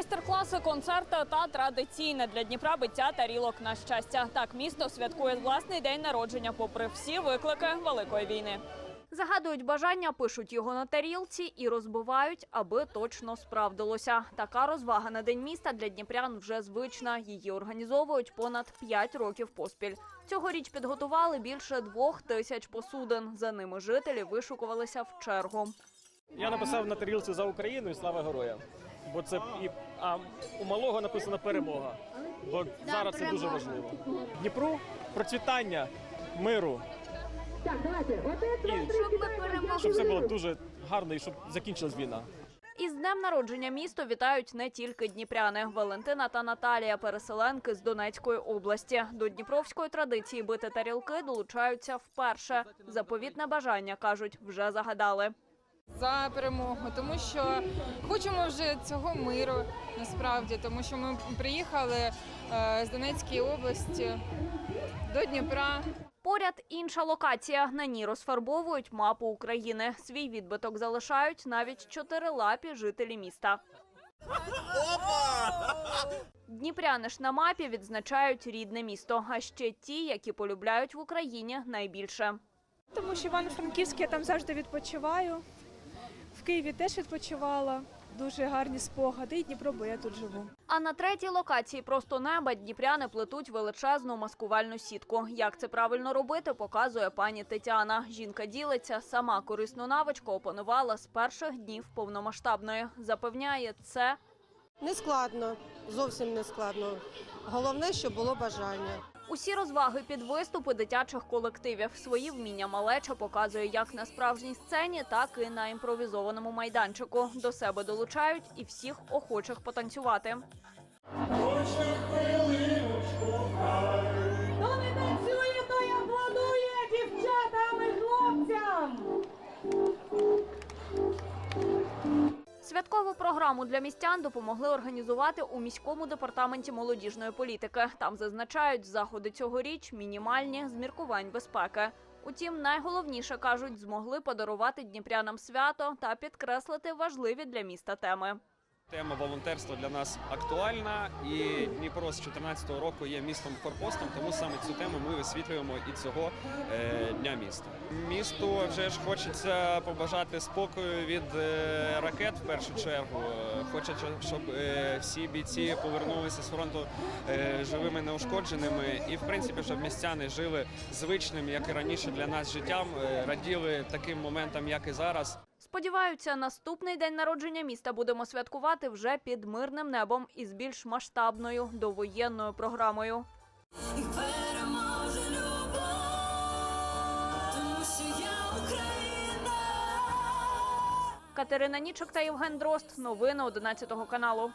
Майстер-класи, концерти та традиційне для Дніпра биття тарілок на щастя. Так місто святкує власний день народження, попри всі виклики великої війни. Загадують бажання, пишуть його на тарілці і розбивають, аби точно справдилося. Така розвага на день міста для дніпрян вже звична. Її організовують понад 5 років поспіль. Цьогоріч підготували більше двох тисяч посудин. За ними жителі вишукувалися в чергу. Я написав на тарілці за Україну і слава героям. Бо це і а у малого написано перемога. Бо зараз це дуже важливо. Дніпру процвітання, миру. І щоб все було дуже гарно і щоб закінчилась війна. Із днем народження місто вітають не тільки дніпряни. Валентина та Наталія, переселенки з Донецької області. До дніпровської традиції бити тарілки долучаються вперше. Заповітне бажання кажуть, вже загадали. За перемогу, тому що хочемо вже цього миру насправді, тому що ми приїхали е, з Донецької області до Дніпра. Поряд інша локація. На ній розфарбовують мапу України. Свій відбиток залишають навіть чотирилапі жителі міста. Дніпряни ж на мапі відзначають рідне місто, а ще ті, які полюбляють в Україні найбільше. Тому що Івано-Франківськ я там завжди відпочиваю. Києві теж відпочивала. Дуже гарні спогади. І Дніпро, бо я тут живу. А на третій локації просто неба дніпряни плетуть величезну маскувальну сітку. Як це правильно робити, показує пані Тетяна. Жінка ділиться, сама корисну навичку опанувала з перших днів повномасштабної. Запевняє, це Не складно, зовсім не складно. Головне, щоб було бажання. усі розваги під виступи дитячих колективів. Свої вміння малеча показує як на справжній сцені, так і на імпровізованому майданчику. До себе долучають і всіх охочих потанцювати. Святкову програму для містян допомогли організувати у міському департаменті молодіжної політики. Там зазначають, заходи цьогоріч мінімальні з міркувань безпеки. Утім, найголовніше кажуть, змогли подарувати дніпрянам свято та підкреслити важливі для міста теми. Тема волонтерства для нас актуальна, і Дніпро з 2014 року є містом форпостом, тому саме цю тему ми висвітлюємо і цього е, дня міста. Місту вже ж хочеться побажати спокою від е, ракет в першу чергу. Хочеться, щоб е, всі бійці повернулися з фронту живими неушкодженими, і в принципі, щоб містяни жили звичним, як і раніше для нас життям, раділи таким моментам, як і зараз. Сподіваються, наступний день народження міста будемо святкувати вже під мирним небом із більш масштабною довоєнною програмою. І. Катерина Нічок та Євген Дрозд. Новини 11 каналу.